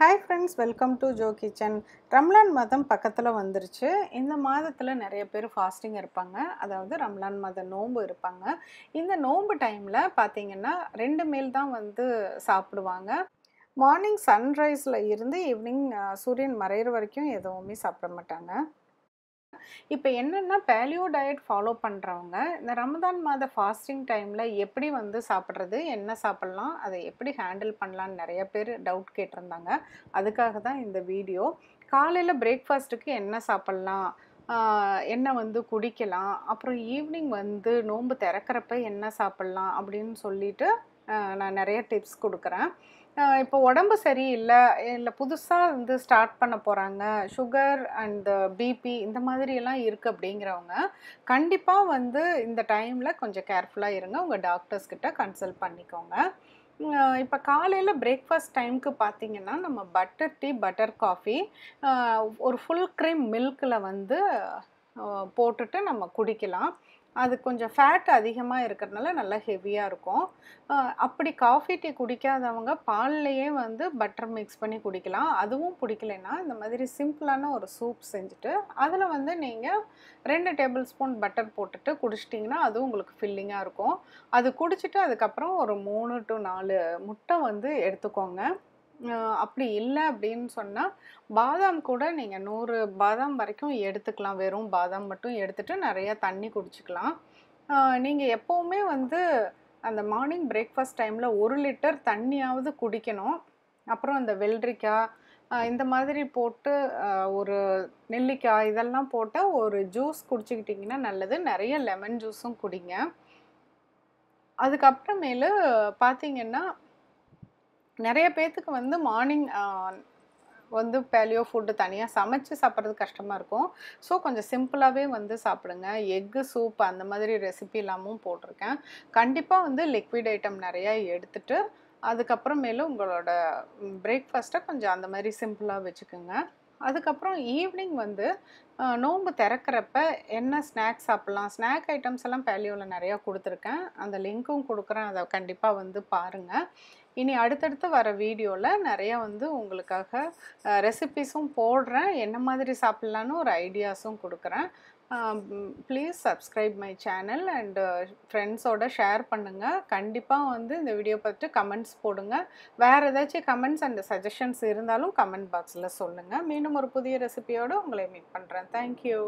Hi friends welcome to Jo kitchen Ramlan மாதம் பக்கத்தில் வந்துருச்சு. இந்த மாதத்தில் நிறைய பேர் ஃபாஸ்டிங் இருப்பாங்க. அதாவது ரம்லான் மாத நோன்பு இருப்பாங்க. இந்த நோன்பு டைமில் பார்த்தீங்கன்னா ரெண்டு மீல் தான் வந்து சாப்பிடுவாங்க. மார்னிங் சன்ரைஸில் இருந்து ஈவினிங் சூரியன் மறையிற வரைக்கும் எதுவுமே சாப்பிட மாட்டாங்க. இப்போ என்னென்னா பேலியோ டயட் ஃபாலோ பண்ணுறவங்க இந்த ரமதான் மாத ஃபாஸ்டிங் டைமில் எப்படி வந்து சாப்பிட்றது என்ன சாப்பிட்லாம் அதை எப்படி ஹேண்டில் பண்ணலான்னு நிறைய பேர் டவுட் கேட்டிருந்தாங்க. அதுக்காக தான் இந்த வீடியோ காலையில் பிரேக்ஃபாஸ்ட்டுக்கு என்ன சாப்பிட்லாம் என்ன வந்து குடிக்கலாம் அப்புறம் ஈவினிங் வந்து நோன்பு திறக்கிறப்ப என்ன சாப்பிட்லாம் அப்படின்னு சொல்லிட்டு நான் நிறைய டிப்ஸ் கொடுக்குறேன். இப்போ உடம்பு சரியில்லை இல்லை புதுசாக வந்து ஸ்டார்ட் பண்ண போகிறாங்க சுகர் அண்ட் பிபி இந்த மாதிரியெல்லாம் இருக்குது அப்படிங்கிறவங்க கண்டிப்பாக வந்து இந்த டைமில் கொஞ்சம் கேர்ஃபுல்லாக இருங்க. உங்கள் டாக்டர்ஸ் கிட்ட கன்சல்ட் பண்ணிக்கோங்க. இப்போ காலையில் பிரேக்ஃபாஸ்ட் டைமுக்கு பார்த்தீங்கன்னா நம்ம பட்டர் டீ பட்டர் காஃபி ஒரு ஃபுல் க்ரீம் மில்கில் வந்து போட்டுட்டு நம்ம குடிக்கலாம். அது கொஞ்சம் ஃபேட் அதிகமாக இருக்கிறதுனால நல்லா ஹெவியாக இருக்கும். அப்படி காஃபி டீ குடிக்காதவங்க பால்லையே வந்து பட்டர் மிக்ஸ் பண்ணி குடிக்கலாம். அதுவும் பிடிக்கலைன்னா இந்த மாதிரி சிம்பிளான ஒரு சூப் செஞ்சுட்டு அதில் வந்து நீங்கள் ரெண்டு டேபிள் ஸ்பூன் பட்டர் போட்டுட்டு குடிச்சிட்டிங்கன்னா அதுவும் உங்களுக்கு ஃபில்லிங்காக இருக்கும். அது குடிச்சிட்டு அதுக்கப்புறம் ஒரு மூணு டு நாலு முட்டை வந்து எடுத்துக்கோங்க. அப்படி இல்லை அப்படின்னு சொன்னால் பாதாம் கூட நீங்கள் நூறு பாதாம் வரைக்கும் எடுத்துக்கலாம். வெறும் பாதாம் மட்டும் எடுத்துகிட்டு நிறையா தண்ணி குடிச்சிக்கலாம். நீங்கள் எப்போவுமே வந்து அந்த மார்னிங் பிரேக்ஃபாஸ்ட் டைமில் ஒரு லிட்டர் தண்ணியாவது குடிக்கணும். அப்புறம் அந்த வெள்ளரிக்காய் இந்த மாதிரி போட்டு ஒரு நெல்லிக்காய் இதெல்லாம் போட்டு ஒரு ஜூஸ் குடிச்சிக்கிட்டிங்கன்னா நல்லது. நிறைய லெமன் ஜூஸும் குடிங்க. அதுக்கப்புறமேலு பார்த்தீங்கன்னா நிறைய பேர்த்துக்கு வந்து மார்னிங் வந்து பேலியோ ஃபுட்டு தனியாக சமைச்சு சாப்பிட்றது கஷ்டமாக இருக்கும். ஸோ கொஞ்சம் சிம்பிளாகவே வந்து சாப்பிடுங்க. எக்கு சூப் அந்த மாதிரி ரெசிபி எல்லாமும் போட்டிருக்கேன். கண்டிப்பாக வந்து லிக்விட் ஐட்டம் நிறையா எடுத்துகிட்டு அதுக்கப்புறமேலும் உங்களோட பிரேக்ஃபாஸ்ட்டை கொஞ்சம் அந்த மாதிரி சிம்பிளாக வச்சுக்கோங்க. அதுக்கப்புறம் ஈவினிங் வந்து நோன்பு திறக்கிறப்ப என்ன ஸ்நாக்ஸ் சாப்பிட்லாம்? ஸ்நாக் ஐட்டம்ஸ் எல்லாம் பேலியோவில் நிறையா கொடுத்துருக்கேன். அந்த லிங்க்கும் கொடுக்குறேன். அதை கண்டிப்பாக வந்து பாருங்கள் இனி அடுத்தடுத்து வர வீடியோவில் நிறையா வந்து உங்களுக்காக ரெசிபிஸும் போடுறேன். என்ன மாதிரி சாப்பிட்லான்னு ஒரு ஐடியாஸும் கொடுக்குறேன். Please subscribe my channel and ஃப்ரெண்ட்ஸோட ஷேர் பண்ணுங்கள் கண்டிப்பாக வந்து இந்த வீடியோ பார்த்துட்டு கமெண்ட்ஸ் போடுங்க. வேறு ஏதாச்சும் கமெண்ட்ஸ் அண்ட் சஜஷன்ஸ் இருந்தாலும் கமெண்ட் பாக்ஸில் சொல்லுங்கள் மீண்டும் ஒரு புதிய ரெசிபியோடு உங்களை மீட் பண்ணுறேன் தேங்க்யூ